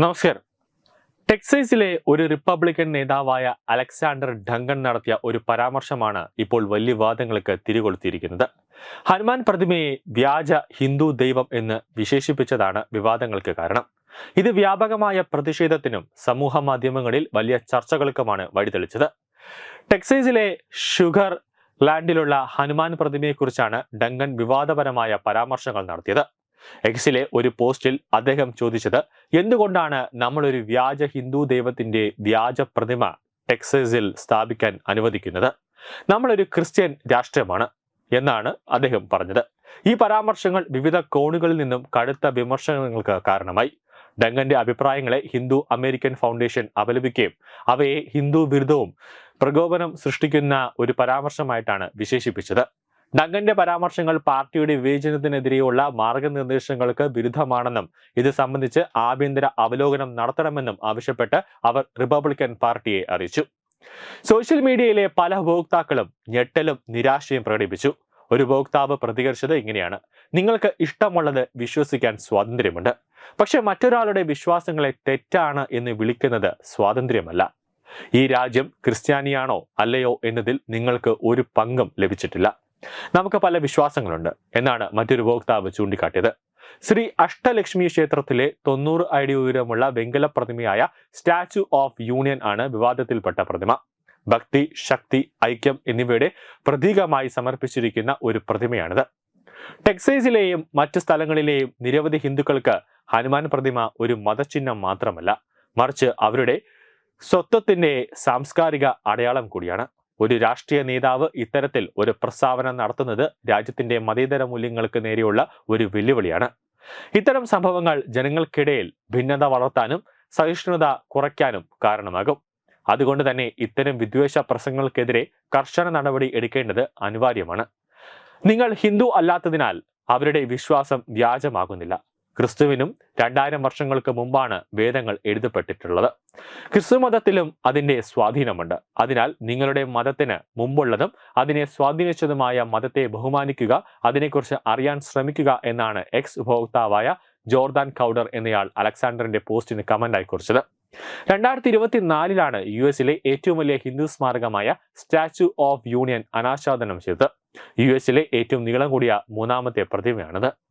നമസ്കാരം. ടെക്സൈസിലെ ഒരു റിപ്പബ്ലിക്കൻ നേതാവായ അലക്സാണ്ടർ ഡങ്കൺ നടത്തിയ ഒരു പരാമർശമാണ് ഇപ്പോൾ വലിയ വാദങ്ങൾക്ക് തിരികൊളുത്തിയിരിക്കുന്നത്. ഹനുമാൻ പ്രതിമയെ വ്യാജ ഹിന്ദു ദൈവം എന്ന് വിശേഷിപ്പിച്ചതാണ് വിവാദങ്ങൾക്ക് കാരണം. ഇത് വ്യാപകമായ പ്രതിഷേധത്തിനും സമൂഹ മാധ്യമങ്ങളിൽ വലിയ ചർച്ചകൾക്കുമാണ് വഴിതെളിച്ചത്. ടെക്സൈസിലെ ഷുഗർ ലാൻഡിലുള്ള ഹനുമാൻ പ്രതിമയെക്കുറിച്ചാണ് ഡങ്കൻ വിവാദപരമായ പരാമർശങ്ങൾ നടത്തിയത്. എക്സിലെ ഒരു പോസ്റ്റിൽ അദ്ദേഹം ചോദിച്ചത് എന്തുകൊണ്ടാണ് നമ്മൾ ഒരു വ്യാജ ഹിന്ദു ദൈവത്തിന്റെ വ്യാജ പ്രതിമ ടെക്സസിൽ സ്ഥാപിക്കാൻ അനുവദിക്കുന്നത്? നമ്മളൊരു ക്രിസ്ത്യൻ രാഷ്ട്രമാണ് എന്നാണ് അദ്ദേഹം പറഞ്ഞത്. ഈ പരാമർശങ്ങൾ വിവിധ കോണുകളിൽ നിന്നും കടുത്ത വിമർശനങ്ങൾക്ക് കാരണമായി. ഡങ്കന്റെ അഭിപ്രായങ്ങളെ ഹിന്ദു അമേരിക്കൻ ഫൗണ്ടേഷൻ അപലപിക്കുകയും അവയെ ഹിന്ദു വിരുദ്ധവും പ്രകോപനം സൃഷ്ടിക്കുന്ന ഒരു പരാമർശമായിട്ടാണ് വിശേഷിപ്പിച്ചത്. ഡങ്കന്റെ പരാമർശങ്ങൾ പാർട്ടിയുടെ വിവേചനത്തിനെതിരെയുള്ള മാർഗനിർദ്ദേശങ്ങൾക്ക് വിരുദ്ധമാണെന്നും ഇത് സംബന്ധിച്ച് ആഭ്യന്തര അവലോകനം നടത്തണമെന്നും ആവശ്യപ്പെട്ട് അവർ റിപ്പബ്ലിക്കൻ പാർട്ടിയെ അറിയിച്ചു. സോഷ്യൽ മീഡിയയിലെ പല ഉപഭോക്താക്കളും ഞെട്ടലും നിരാശയും പ്രകടിപ്പിച്ചു. ഒരു ഉപഭോക്താവ് പ്രതികരിച്ചത് ഇങ്ങനെയാണ്. നിങ്ങൾക്ക് ഇഷ്ടമുള്ളത് വിശ്വസിക്കാൻ സ്വാതന്ത്ര്യമുണ്ട്. പക്ഷെ മറ്റൊരാളുടെ വിശ്വാസങ്ങളെ തെറ്റാണ് എന്ന് വിളിക്കുന്നത് സ്വാതന്ത്ര്യമല്ല. ഈ രാജ്യം ക്രിസ്ത്യാനിയാണോ അല്ലയോ എന്നതിൽ നിങ്ങൾക്ക് ഒരു പങ്കും ലഭിച്ചിട്ടില്ല. നമുക്ക് പല വിശ്വാസങ്ങളുണ്ട്. എന്നാണ് മറ്റൊരു ഉപഭോക്താവ് ചൂണ്ടിക്കാട്ടിയത്. ശ്രീ അഷ്ടലക്ഷ്മി ക്ഷേത്രത്തിലെ തൊണ്ണൂറ് അടി ഉയരമുള്ള വെങ്കല പ്രതിമയായ സ്റ്റാച്യു ഓഫ് യൂണിയൻ ആണ് വിവാദത്തിൽപ്പെട്ട പ്രതിമ. ഭക്തി ശക്തി ഐക്യം എന്നിവയുടെ പ്രതീകമായി സമർപ്പിച്ചിരിക്കുന്ന ഒരു പ്രതിമയാണിത്. ടെക്സൈസിലെയും മറ്റ് സ്ഥലങ്ങളിലെയും നിരവധി ഹിന്ദുക്കൾക്ക് ഹനുമാൻ പ്രതിമ ഒരു മതചിഹ്നം മാത്രമല്ല. മറിച്ച് അവരുടെ സ്വത്വത്തിന്റെ സാംസ്കാരിക അടയാളം കൂടിയാണ്. ഒരു രാഷ്ട്രീയ നേതാവ് ഇത്തരത്തിൽ ഒരു പ്രസ്താവന നടത്തുന്നത് രാജ്യത്തിന്റെ മതേതര മൂല്യങ്ങൾക്ക് നേരെയുള്ള ഒരു വെല്ലുവിളിയാണ്. ഇത്തരം സംഭവങ്ങൾ ജനങ്ങൾക്കിടയിൽ ഭിന്നത വളർത്താനും സഹിഷ്ണുത കുറയ്ക്കാനും കാരണമാകും. അതുകൊണ്ട് തന്നെ ഇത്തരം വിദ്വേഷ പ്രസംഗങ്ങൾക്കെതിരെ കർശന നടപടി എടുക്കേണ്ടത് അനിവാര്യമാണ്. നിങ്ങൾ ഹിന്ദു അല്ലാത്തതിനാൽ അവരുടെ വിശ്വാസം വ്യാജമാകുന്നില്ല. ക്രിസ്തുവിനും രണ്ടായിരം വർഷങ്ങൾക്ക് മുമ്പാണ് വേദങ്ങൾ എഴുതപ്പെട്ടിട്ടുള്ളത്. ക്രിസ്തു മതത്തിലും അതിന്റെ സ്വാധീനമുണ്ട്. അതിനാൽ നിങ്ങളുടെ മതത്തിന് മുമ്പുള്ളതും അതിനെ സ്വാധീനിച്ചതുമായ മതത്തെ ബഹുമാനിക്കുക അതിനെക്കുറിച്ച് അറിയാൻ ശ്രമിക്കുക എന്നാണ് എക്സ് ഉപഭോക്താവായ ജോർദാൻ കൗഡർ എന്നയാൾ അലക്സാണ്ടറിന്റെ പോസ്റ്റിന് കമന്റായി കുറിച്ചത്. രണ്ടായിരത്തി ഇരുപത്തിനാലിലാണ് യു എസിലെ ഏറ്റവും വലിയ ഹിന്ദു സ്മാരകമായ സ്റ്റാച്യു ഓഫ് യൂണിയൻ അനാച്ഛാദനം ചെയ്തത്. യു എസിലെ ഏറ്റവും നീളം കൂടിയ മൂന്നാമത്തെ പ്രതിമയാണിത്.